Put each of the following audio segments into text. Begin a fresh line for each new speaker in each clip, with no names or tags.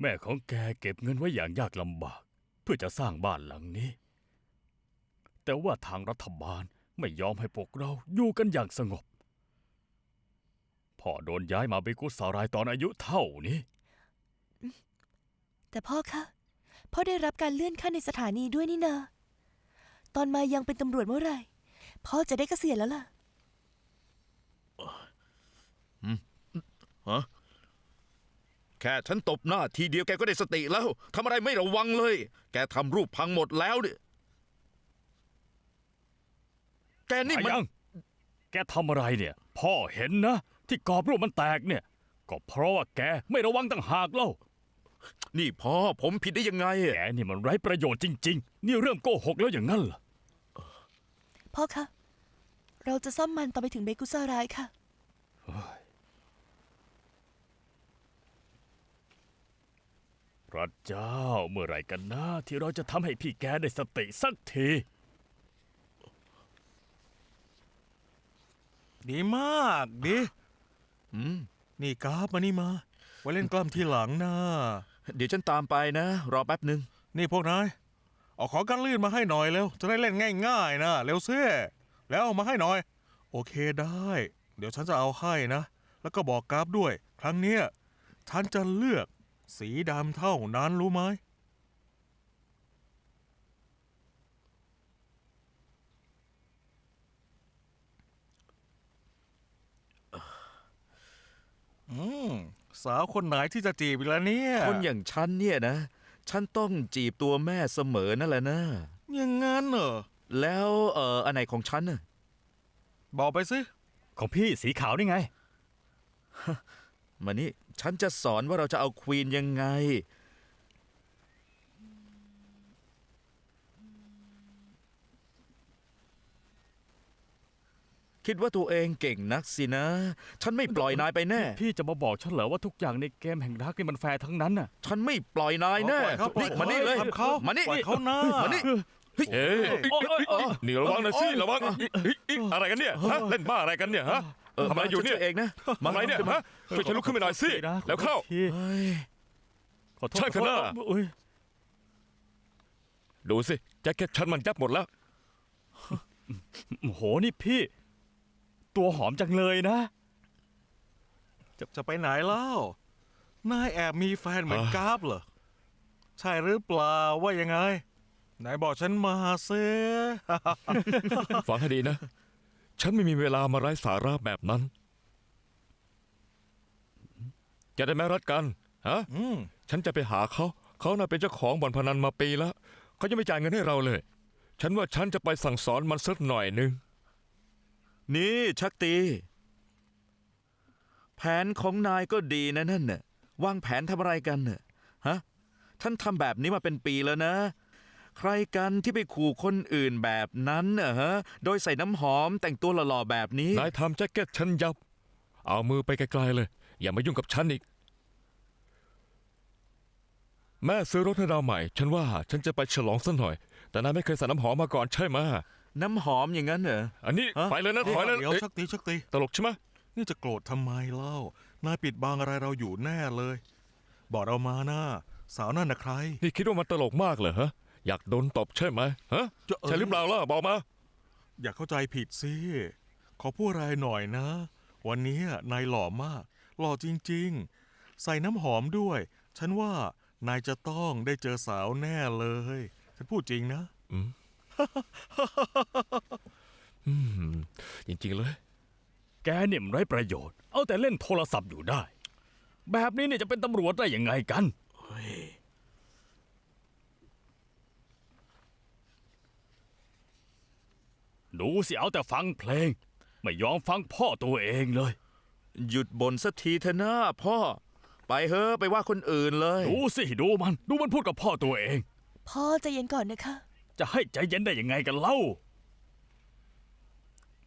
แม่ของแกเก็บเงินไว้อย่างยากลำบาก เพื่อจะสร้างบ้านหลังนี้ แต่ว่าทางรัฐบาลไม่ยอมให้พวกเราอยู่กันอย่างสงบ พ่อโดนย้ายมาเบกุสารายตอนอายุเท่านี้
แต่พ่อคะพ่อได้รับการเลื่อนขั้นในสถานีด้วยนี่นาตอนมายังเป็นตำรวจเมื่อไหร่ พ่อจะได้เกษียณแล้วล่ะ
แค่ฉันตบหน้าทีเดียวแกก็ได้สติแล้วทำอะไรไม่ระวังเลย แกทำรูปพังหมดแล้วเนี่ยแกนี่
ไอ้
มัน
ยังแกทำอะไรเนี่ย พ่อเห็นนะ ที่กรอบรูปมันแตกเนี่ย ก็เพราะว่าแกไม่ระวังต่างหากเล่า
นี่พ่อผมผิดได้ยังไงอะ
แกนี่มันไร้ประโยชน์จริง ๆ นี่เริ่มโกหกแล้วอย่างนั้นเหรอ
พ่อคะ เราจะซ่อมมันต่อนไปถึงเบกุซารายค่ะ
พระเจ้าเมื่อไหรกันนะที่เราจะทำให้พี่แกได้สติสักที
ดีมากดี
อืม
นี่กราฟมานี่มา ไว้เล่นกล้ามทีหลังนะ
เดี๋ยวฉันตามไปนะ รอแป๊บหนึ่ง
นี่พวกนายเอาของกันลื่นมาให้หน่อยเร็ว จะได้เล่นง่ายๆนะเร็วเซ่แล้วเอามาให้หน่อย โอเคได้ เดี๋ยวฉันจะเอาให้นะ แล้วก็บอกกราฟด้วย ครั้งเนี้ยฉันจะเลือก สีดำเท่านั้นรู้ไหม อืม สาวคนไหนที่จะจีบอีกแล้วเนี่ย
คนอย่างฉันเนี่ยนะ ฉันต้องจีบตัวแม่เสมอนั่นแหละนะ
อย่างงั้นเหรอ
แล้วเอ่ออันไหนของฉันน่ะ
บอกไปสิ
ของพี่สีขาวนี่ไง
มานี่ฉันจะสอนว่าเราจะเอาควีนยังไง คิดว่าตัวเองเก่งนักสินะ ฉันไม่ปล่อยนายไปแน่
พี่จะมาบอกฉันเหรอว่าทุกอย่างในเกมแห่งรักนี่มันแฟร์ทั้งนั้นน่ะ
ฉันไม่ปล่อยนายแน่
ปล่อยเขาปล่อย
มานี่เลย
ทำเขา
มานี่
ปล่อยเขาหน้า
มานี่
เอ้ย
โอ๊ยโอ๊ยโอ๊ย
นี่ระวังหน่อยสิระวังอิอิอิอะไรกันเนี่ยฮะเล่นบ้าอะไรกันเนี่ยฮะ
เออ
ทำอะไรอยู่เนี่ย
ฉัเองนะ
มาอะไรเนี่ยฮะช่วยฉันลุกขึ้นมาหน่อยสิ
นะ
แล้วเข้า
ขอโทษที
เฮ้ย
ขอโทษ
ช่างเถอะนะ
โอ๊ย
ดูสิแจ็คเก็ตฉันมันยับหมดแล้ว
โอ้โหนี่พี่ ตัวหอมจังเลยนะ
จะจะไปไหนเล่า นายแอบมีแฟนเหมือน
อ่า
กราฟเหรอ ใช่หรือเปล่าว่ายังไงนายบอกฉันมาเซ
ฟังให้ดีนะ ฉันไม่มีเวลามาไร้สาระแบบนั้น จะได้ไหมรัดกัน ฮะ
อืม
ฉันจะไปหาเขา เขาน่ะเป็นเจ้าของบ่อนพนันมาปีแล้วเขายังไม่จ่ายเงินให้เราเลย ฉันว่าฉันจะไปสั่งสอนมันสักหน่อยหนึง
นี่ชักตี แผนของนายก็ดีนะนั่นน่ะวางแผนทำอะไรกันน่ะฮะท่านทำแบบนี้มาเป็นปีแล้วนะ ใครกันที่ไปขู่คนอื่นแบบนั้นน่ะฮะ โดยใส่น้ำหอมแต่งตัวหล่อๆแบบนี้
นายทำแจ็คเก็ตฉันยับ เอามือไปไกลๆเลย อย่ามายุ่งกับฉันอีก แม่ซื้อรถให้เราใหม่ ฉันว่าฉันจะไปฉลองสักหน่อย แต่นายไม่เคยใส่น้ำหอมมาก่อนใช่ไหมะ
น้ำหอมอย่างนั้นเหรอ
อันนี้
ฮะ
ไปเลยนะถอยเลย
เดี๋ยว
เอ๊ะ
ชักตีชักตี
ตลกใช่ไหม
นี่จะโกรธทำไมเล่า นายปิดบังอะไรเราอยู่แน่เลย บอกเรามานะสาวนั่นนะใคร
นี่คิดว่ามันตลกมากเหรอฮะ อยากโดนตบใช่ไหมฮะ
จะเอ่ย
ใช่หรือเปล่าล่ะบอกมา
อย่าเข้าใจผิดสิ ขอพูดอะไรหน่อยนะ วันนี้นายหล่อมาก หล่อจริงๆ ใส่น้ำหอมด้วย ฉันว่านายจะต้องได้เจอสาวแน่เลย ฉันพูดจริงนะ
อืมจริงๆเลย
แกเนี่ยมันไร้ประโยชน์ เอาแต่เล่นโทรศัพท์อยู่ได้ แบบนี้เนี่ยจะเป็นตำรวจได้ยังไงกัน ดูสิเอาแต่ฟังเพลง ไม่ยอมฟังพ่อตัวเองเลย
หยุดบ่นสักทีเถอะนะพ่อ ไปเฮอะไปว่าคนอื่นเลย
ดูสิดูมัน ดูมันพูดกับพ่อตัวเอง
พ่อใจะเย็นก่อนนะคะ
จะให้ใจเย็นได้ยังไงกันเล่า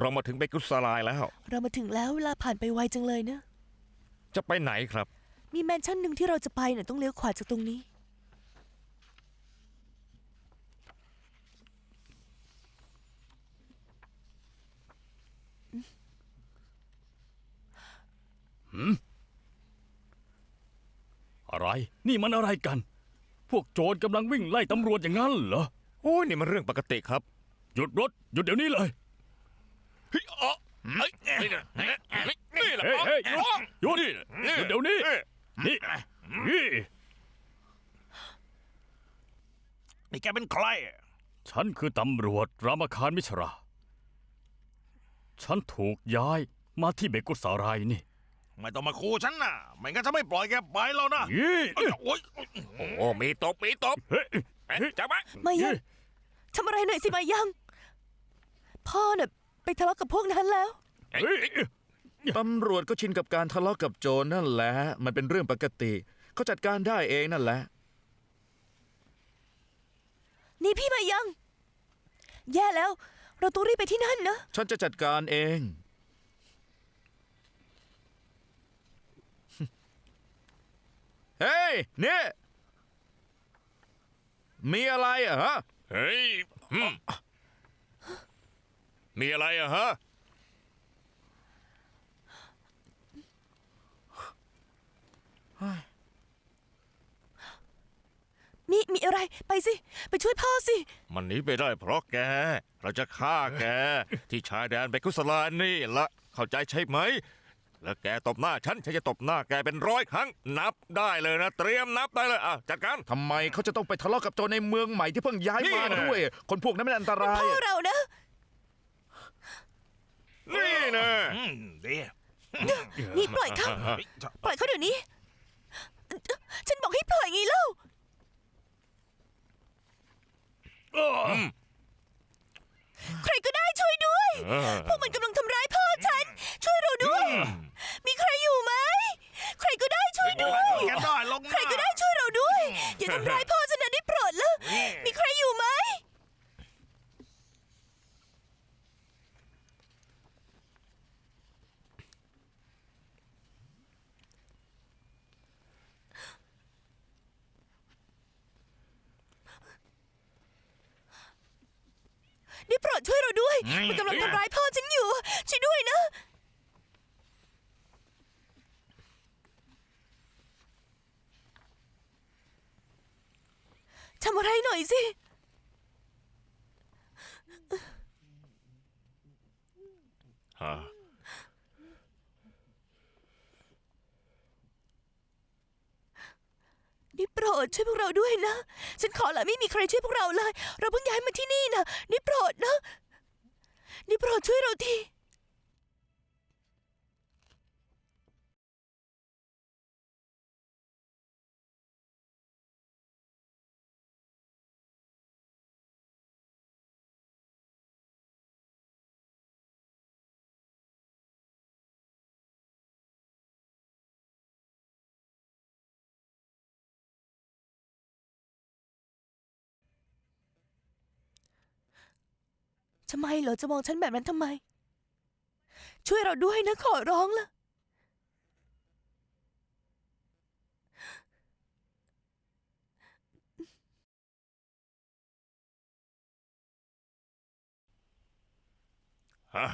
เรามาถึงเบกุสลายแล้ว
เรามาถึงแล้วเวลาผ่านไปไวจังเลยนะ
จะไปไหนครับ
มีแมนชั่นหนึ่งที่เราจะไปน่ะต้องเลี้ยวขวาจากตรงนี้
อะไร นี่มันอะไรกัน พวกโจรกำลังวิ่งไล่ตำรวจอย่างนั้นเหรอ
โอ้ยนี่มันเรื่องปกติครับ
หยุดรถ หยุดเดี๋ยวนี้เลย
เฮ้ยอ๋อเฮ้ยนี่นะนี่แหละ
เฮ้ยเฮ้ยหยุดหยุดหยุดเดี๋ยวนี้ นี่นี่
นี่แกเป็นใคร
ฉันคือตำรวจรามคารมิชรา ฉันถูกย้ายมาที่เบกุสารายนี่
ไม่ต้องมาคูฉันนะไม่งั้นฉันไม่ปล่อยแกไปแล้วนะ
ยี่
เอ้ยโอ๊ย
โอ้ มีตบ มีตบ
เฮ้ย
เอ๊ะจับไหม
มายังทำอะไรหน่อยสิมายัง พ่อน่ะไปทะเลาะกับพวกนั้นแล้ว
เฮ้ย
ตำรวจก็ชินกับการทะเลาะกับโจรนั่นแหละ มันเป็นเรื่องปกติ เขาจัดการได้เองนั่นแหละ
นี่พี่มายัง แย่แล้ว เราต้องรีบไปที่นั่นนะ
ฉันจะจัดการเอง เฮ้ยเนี่ยมีอะไรอะฮะ
เฮ้ยอืมมีอะไรอะฮะ
มีมีอะไรไปสิ ไปช่วยพ่อสิ
มันหนีไปได้เพราะแก เราจะฆ่าแก ที่ชายแดนเบกุสลานี่ละเข้าใจใช่ไหม แล้วแกตบหน้าฉันฉันจะตบหน้าแกเป็นร้อยครั้ง นับได้เลยนะ เตรียมนับได้เลยอะจัดการ
ทำไมเขาจะต้องไปทะเลาะกับโจรในเมืองใหม่ที่เพิ่งย้าย
นี่
มา
นะ
ด้วย คนพวกนั้นมันอันตราย
พ่อเรานะ
นี่นะ
อืมดี
นี่ปล่อยเขา
เฮ้ยจะ
ปล่อยเขาเดี๋ยวนี้ ฉันบอกให้ปล่อยไงเล่าใครก็ได้ช่วยด้วย
เออ
พวกมันกำลังทำร้ายพ่อฉัน ช่วยเราด้วย มีใครอยู่ไหม ใครก็ได้ช่วยด้วย
แกได้ลง
ใครก็ได้ช่วยเราด้วย อย่าทำร้ายพ่อฉันนะได้โปรดแล้ว มีใครอยู่ไหม ได้โปรดช่วยเราด้วย มันกำลังทำร้ายพ่อฉันอยู่ ช่วยด้วยนะำอะไรหน่อยสิ
ฮะ
ได้โปรดช่วยพวกเราด้วยนะ ฉันขอละไม่มีใครช่วยพวกเราเลย เราเพิ่งย้ายมาที่นี่นะได้โปรดนะได้โปรดช่วยเราที ทำไมเหรอจะมองฉันแบบนั้นทำไม ช่วยเราด้วยนะขอร้องละ
ฮะ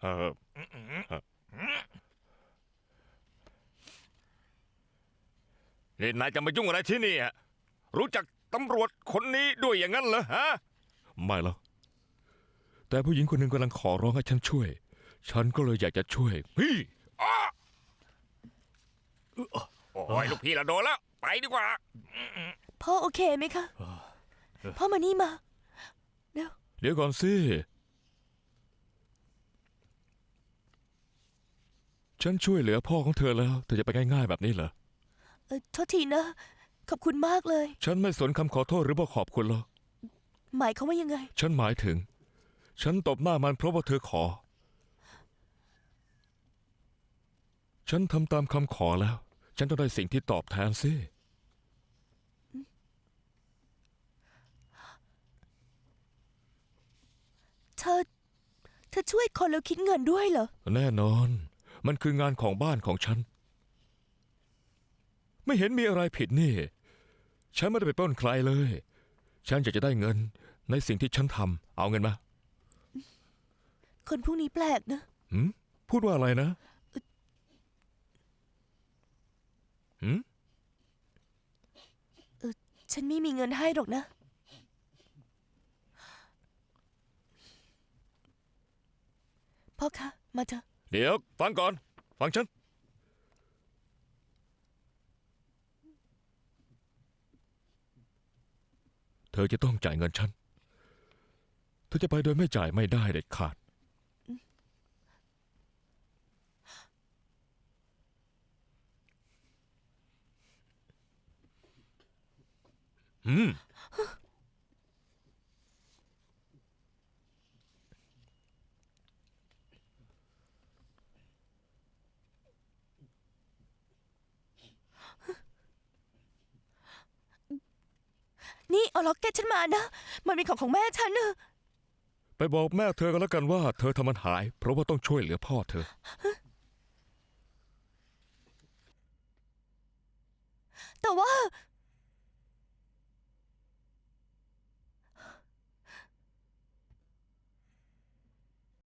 เออนี่นายจะมายุ่งอะไรที่นี่อะรู้จัก ตำรวจคนนี้ด้วยอย่างนั้นเหรอฮะ ไม่หรอกแต่ผู้หญิงคนหนึ่งกำลังขอร้องให้ฉันช่วย ฉันก็เลยอยากจะช่วยเฮ้ยอ้าโอ้ยลูกพี่ละโดนแล้ว ไปดีกว่า
พ่อโอเคไหมคะ พ่อมานี่มา เดี๋ยว
เดี๋ยวก่อนสิฉันช่วยเหลือพ่อของเธอแล้วเธอจะไปง่ายๆแบบนี้เหรอ
เออโทษทีนะ ขอบคุณมากเลย
ฉันไม่สนคำขอโทษหรือว่าขอบคุณหรอก
หมายเขามว่ายังไง
ฉันหมายถึง ฉันตบหน้ามันเพราะว่าเธอขอ ฉันทำตามคำขอแล้ว ฉันต้องได้สิ่งที่ตอบแทนสิ
เธอ เธอช่วยคนแล้วคิดเงินด้วยเหรอ
แน่นอน มันคืองานของบ้านของฉัน ไม่เห็นมีอะไรผิดนี่ ฉันไม่ได้ไปปล้นใครเลย ฉันอยากจะได้เงินในสิ่งที่ฉันทำเอาเงินมา
คนพวกนี้แปลกนะ
พูดว่าอะไรนะหื
ฉันไม่มีเงินให้หรอกนะ พ่อคะ มาเถอะ
เดี๋ยว ฟังก่อน ฟังฉัน เธอจะต้องจ่ายเงินฉัน เธอจะไปโดยไม่จ่ายไม่ได้เด็ดขาด อืม
นี่เอาล็อกเก็ตฉันมานะ มันเป็นของของแม่ฉันนะ
ไปบอกแม่เธอกันแล้วกันว่าเธอทำมันหาย เพราะว่าต้องช่วยเหลือพ่อเธอ แต่ว่า